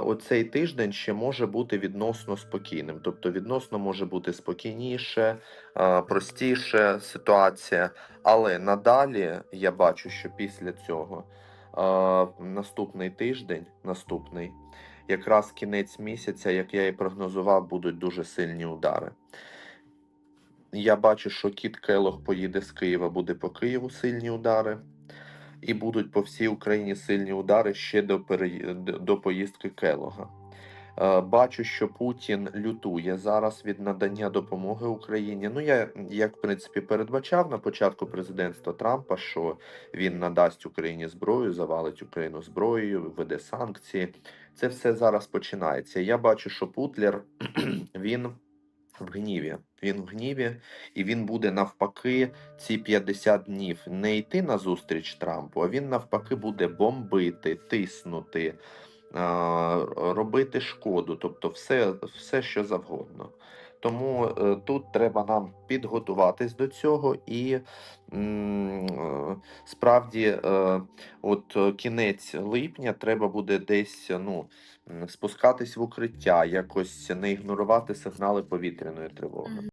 Оцей тиждень ще може бути відносно спокійним, тобто відносно може бути спокійніше, простіше ситуація. Але надалі я бачу, що після цього наступний тиждень, наступний, якраз кінець місяця, як я і прогнозував, будуть дуже сильні удари. Я бачу, що кіт Келох поїде з Києва, буде по Києву сильні удари. І будуть по всій Україні сильні удари ще до, переї- до- поїздки Келога. Е, Бачу, що Путін лютує зараз від надання допомоги Україні. Ну, я як в принципі передбачав на початку президентства Трампа, що він надасть Україні зброю, завалить Україну зброєю, введе санкції. Це все зараз починається. Я бачу, що Путлер він в гніві. Він в гніві, і він буде навпаки ці 50 днів не йти на зустріч Трампу, а він навпаки буде бомбити, тиснути, робити шкоду, тобто все, все що завгодно. Тому е, тут треба нам підготуватись до цього і е, справді, е, от кінець липня треба буде десь ну, спускатись в укриття, якось не ігнорувати сигнали повітряної тривоги.